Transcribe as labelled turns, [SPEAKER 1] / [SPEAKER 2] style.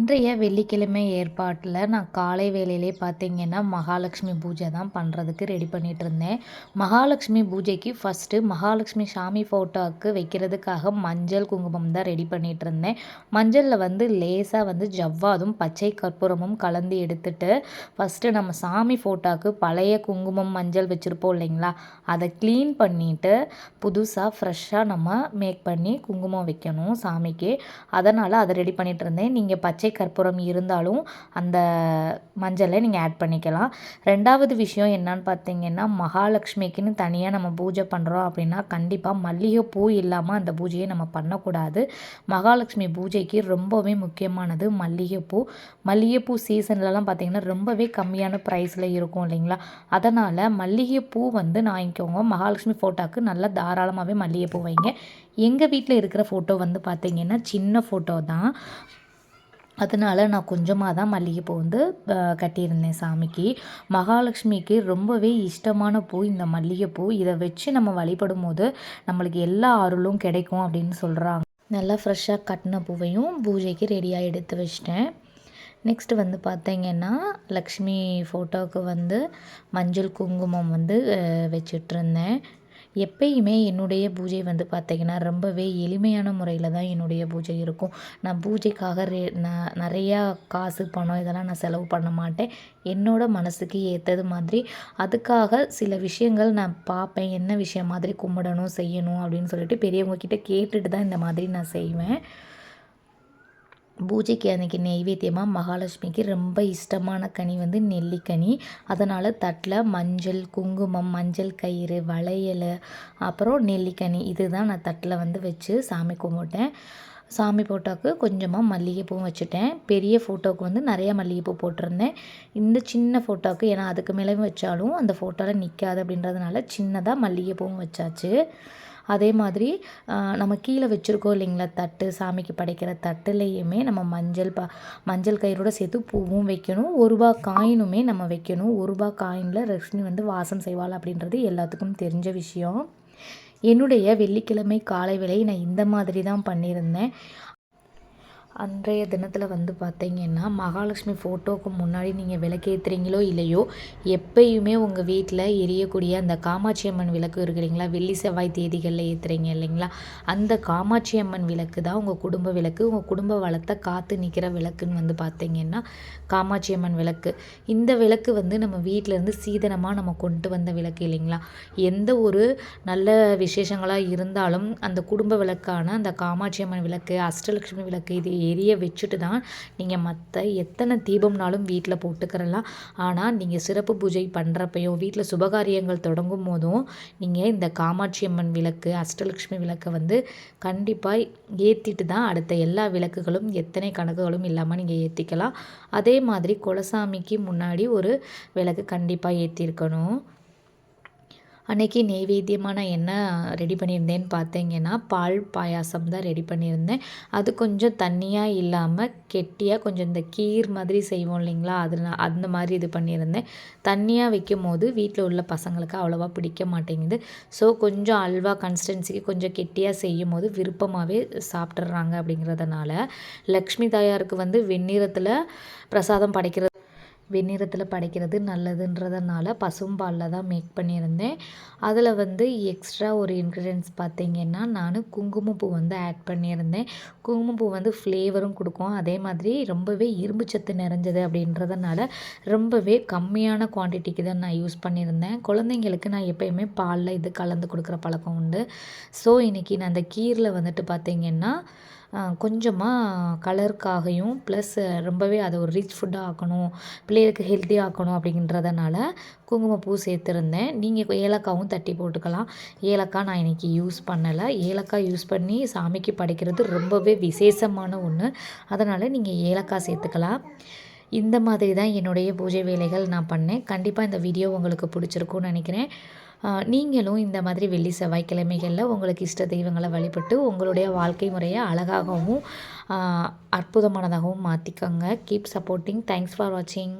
[SPEAKER 1] இன்றைய வெள்ளிக்கிழமை ஏற்பாட்டில் நான் காலை வேலையிலே பார்த்தீங்கன்னா மகாலட்சுமி பூஜை தான் பண்ணுறதுக்கு ரெடி பண்ணிகிட்டு இருந்தேன். மகாலட்சுமி பூஜைக்கு ஃபஸ்ட்டு மகாலட்சுமி சாமி ஃபோட்டோவுக்கு வைக்கிறதுக்காக மஞ்சள் குங்குமம் தான் ரெடி பண்ணிகிட்டு இருந்தேன். மஞ்சளில் வந்து லேசாக வந்து ஜவ்வாதும் பச்சை கற்பூரமும் கலந்து எடுத்துட்டு ஃபஸ்ட்டு நம்ம சாமி ஃபோட்டோவுக்கு பழைய குங்குமம் மஞ்சள் வச்சுருப்போம் இல்லைங்களா அதை க்ளீன் பண்ணிவிட்டு புதுசாக ஃப்ரெஷ்ஷாக நம்ம மேக் பண்ணி குங்குமம் வைக்கணும் சாமிக்கு. அதனால் அதை ரெடி பண்ணிகிட்டு இருந்தேன். நீங்கள் பச்சை கற்பூரம் இருந்தாலும் அந்த மஞ்சளை நீங்கள் ஆட் பண்ணிக்கலாம். ரெண்டாவது விஷயம் என்னன்னு பார்த்தீங்கன்னா மகாலட்சுமிக்குன்னு தனியாக நம்ம பூஜை பண்ணுறோம் அப்படின்னா கண்டிப்பாக மல்லிகை பூ இல்லாமல் அந்த பூஜையை நம்ம பண்ணக்கூடாது. மகாலட்சுமி பூஜைக்கு ரொம்பவே முக்கியமானது மல்லிகைப்பூ. மல்லிகைப்பூ சீசன்லலாம் பார்த்திங்கன்னா ரொம்பவே கம்மியான ப்ரைஸில் இருக்கும் இல்லைங்களா? அதனால் மல்லிகைப்பூ வந்து வாங்கிக்கோங்க. மகாலட்சுமி ஃபோட்டோவுக்கு நல்லா தாராளமாகவே மல்லிகைப்பூ வைங்க. எங்கள் வீட்டில் இருக்கிற ஃபோட்டோ வந்து பார்த்திங்கன்னா சின்ன ஃபோட்டோ தான். அதனால் நான் கொஞ்சமாக தான் மல்லிகைப்பூ வந்து கட்டியிருந்தேன் சாமிக்கு. மகாலட்சுமிக்கு ரொம்பவே இஷ்டமான பூ இந்த மல்லிகைப்பூ. இதை வச்சு நம்ம வழிபடும் போது நம்மளுக்கு எல்லா அருளும் கிடைக்கும் அப்படின்னு சொல்கிறாங்க நல்லா ஃப்ரெஷ்ஷாக கட்டின பூவையும் பூஜைக்கு ரெடியாக எடுத்து வச்சிட்டேன். நெக்ஸ்ட்டு வந்து பார்த்தீங்கன்னா லக்ஷ்மி ஃபோட்டோவுக்கு வந்து மஞ்சள் குங்குமம் வந்து வச்சிட்ருந்தேன் எப்பயுமே என்னுடைய பூஜை வந்து பார்த்திங்கன்னா ரொம்பவே எளிமையான முறையில் தான் என்னுடைய பூஜை இருக்கும். நான் பூஜைக்காக ரே நான் நிறையா காசு பணம் இதெல்லாம் நான் செலவு பண்ண மாட்டேன். என்னோடய மனசுக்கு ஏற்றது மாதிரி அதுக்காக சில விஷயங்கள் நான் பார்ப்பேன். என்ன விஷயம் மாதிரி கும்பிடணும் செய்யணும் அப்படின்னு சொல்லிட்டு பெரியவங்க கிட்டே கேட்டுட்டு தான் இந்த மாதிரி நான் செய்வேன். பூஜைக்கு அன்றைக்கி நெய்வேத்தியமாக மகாலட்சுமிக்கு ரொம்ப இஷ்டமான கனி வந்து நெல்லிக்கனி. அதனால் தட்டில் மஞ்சள் குங்குமம் மஞ்சள் கயிறு வளையல் அப்புறம் நெல்லிக்கனி இது தான் நான் தட்டில் வந்து வச்சு சாமி கும்பிட்டேன். சாமி ஃபோட்டோவுக்கு கொஞ்சமாக மல்லிகைப்பூவும் வச்சுட்டேன். பெரிய ஃபோட்டோவுக்கு வந்து நிறையா மல்லிகைப்பூ போட்டிருந்தேன். இந்த சின்ன ஃபோட்டோவுக்கு ஏன்னா அதுக்கு மேலே வச்சாலும் அந்த ஃபோட்டோவில் நிற்காது அப்படின்றதுனால சின்னதாக மல்லிகைப்பூவும் வச்சாச்சு. அதே மாதிரி நம்ம கீழே வச்சுருக்கோம் இல்லைங்களா தட்டு சாமிக்கு படைக்கிற தட்டுலேயுமே நம்ம மஞ்சள் ப மஞ்சள் கயிறோட சேர்த்து பூவும் வைக்கணும். ஒரு ரூபா காயினுமே நம்ம வைக்கணும். ஒரு ரூபா காயினில் லக்ஷ்மி வந்து வாசம் செய்வாள் அப்படின்றது எல்லாத்துக்கும் தெரிஞ்ச விஷயம். என்னுடைய வெள்ளிக்கிழமை காலை வேலையை நான் இந்த மாதிரி தான் பண்ணியிருந்தேன். அன்றைய தினத்தில் வந்து பார்த்தீங்கன்னா மகாலட்சுமி ஃபோட்டோவுக்கு முன்னாடி நீங்கள் விளக்கேற்றுறீங்களோ இல்லையோ எப்பயுமே உங்கள் வீட்டில் எரியக்கூடிய அந்த காமாட்சி அம்மன் விளக்கு இருக்கு இல்லைங்களா? வெள்ளி செவ்வாய் தேதிகளில் ஏற்றுறீங்க இல்லைங்களா? அந்த காமாட்சி அம்மன் விளக்கு தான் உங்கள் குடும்ப விளக்கு. உங்கள் குடும்ப வளத்தை காத்து நிற்கிற விளக்குன்னு வந்து பார்த்தீங்கன்னா காமாட்சி அம்மன் விளக்கு. இந்த விளக்கு வந்து நம்ம வீட்டிலேருந்து சீதனமாக நம்ம கொண்டு வந்த விளக்கு இல்லைங்களா? எந்த ஒரு நல்ல விசேஷங்களாக இருந்தாலும் அந்த குடும்ப விளக்கான அந்த காமாட்சி அம்மன் விளக்கு அஷ்டலட்சுமி விளக்கு இது எரிய வச்சுட்டு தான் நீங்கள் மற்ற எத்தனை தீபம்னாலும் வீட்டில் போட்டுக்கிறலாம். ஆனால் நீங்கள் சிறப்பு பூஜை பண்ணுறப்பையும் வீட்டில் சுபகாரியங்கள் தொடங்கும் போதும் நீங்கள் இந்த காமாட்சி அம்மன் விளக்கு அஷ்டலக்ஷ்மி விளக்கை வந்து கண்டிப்பாக ஏற்றிட்டு தான் அடுத்த எல்லா விளக்குகளும் எத்தனை கணக்குகளும் இல்லாமல் நீங்கள் ஏற்றிக்கலாம் அதே மாதிரி குலசாமிக்கு முன்னாடி ஒரு விளக்கு கண்டிப்பாக ஏற்றிருக்கணும் அன்றைக்கி நெய்வேத்தியமாக நான் என்ன ரெடி பண்ணியிருந்தேன்னு பார்த்தீங்கன்னா பால் பாயாசம் தான் ரெடி பண்ணியிருந்தேன். அது கொஞ்சம் தண்ணியாக இல்லாமல் கெட்டியாக கொஞ்சம் இந்த கீர் மாதிரி செய்வோம் இல்லைங்களா? அதில் அந்த மாதிரி இது பண்ணியிருந்தேன். தண்ணியாக வைக்கும் போது வீட்டில் உள்ள பசங்களுக்கு அவ்வளோவா பிடிக்க மாட்டேங்குது. ஸோ கொஞ்சம் அல்வா கன்சிஸ்டன்சிக்கு கொஞ்சம் கெட்டியாக செய்யும் போது விருப்பமாகவே சாப்பிட்றாங்க அப்படிங்கிறதுனால லக்ஷ்மி தாயாருக்கு வந்து வெந்நீரத்தில் பிரசாதம் படைக்கிறது வெண்ணிறத்தில் படைக்கிறது நல்லதுன்றதுனால பசும்பாலில் தான் மேக் பண்ணியிருந்தேன். அதில் வந்து எக்ஸ்ட்ரா ஒரு இன்க்ரீடியன்ஸ் பார்த்திங்கன்னா நான் குங்குமப்பூ வந்து ஆட் பண்ணியிருந்தேன். குங்குமப்பூ வந்து ஃப்ளேவரும் கொடுக்கும். அதே மாதிரி ரொம்பவே இரும்பு சத்து நிறைஞ்சது அப்படின்றதுனால ரொம்பவே கம்மியான குவான்டிட்டிக்கு தான் நான் யூஸ் பண்ணியிருந்தேன். குழந்தைங்களுக்கு நான் எப்போயுமே பாலில் இது கலந்து கொடுக்குற பழக்கம் உண்டு. ஸோ இன்றைக்கி நான் அந்த கீரில் வந்துட்டு பார்த்திங்கன்னா கொஞ்சமாக கலருக்காகவும் ப்ளஸ் ரொம்பவே அதை ஒரு ரிச் ஃபுட்டாக ஆக்கணும் பிள்ளைகளுக்கு ஹெல்த்தி ஆக்கணும் அப்படின்றதுனால குங்குமப்பூ சேர்த்துருந்தேன். நீங்கள் ஏலக்காவும் தட்டி போட்டுக்கலாம். ஏலக்காய் நான் இன்றைக்கி யூஸ் பண்ணலை. ஏலக்காய் யூஸ் பண்ணி சாமிக்கு படைக்கிறது ரொம்பவே விசேஷமான ஒன்று அதனால் நீங்கள் ஏலக்காய் சேர்த்துக்கலாம். இந்த மாதிரி தான் என்னுடைய பூஜை வேலைகள் நான் பண்ணேன். கண்டிப்பாக இந்த வீடியோ உங்களுக்கு பிடிச்சிருக்கும்னு நினைக்கிறேன். நீங்களும் இந்த மாதிரி வெள்ளி செவ்வாய்க்கிழமைகளில் உங்களுக்கு இஷ்ட தெய்வங்களை வழிபட்டு உங்களுடைய வாழ்க்கை முறையை அழகாகவும் அற்புதமானதாகவும் மாற்றிக்கோங்க கீப் சப்போர்ட்டிங் தேங்க்ஸ் ஃபார் வாட்சிங்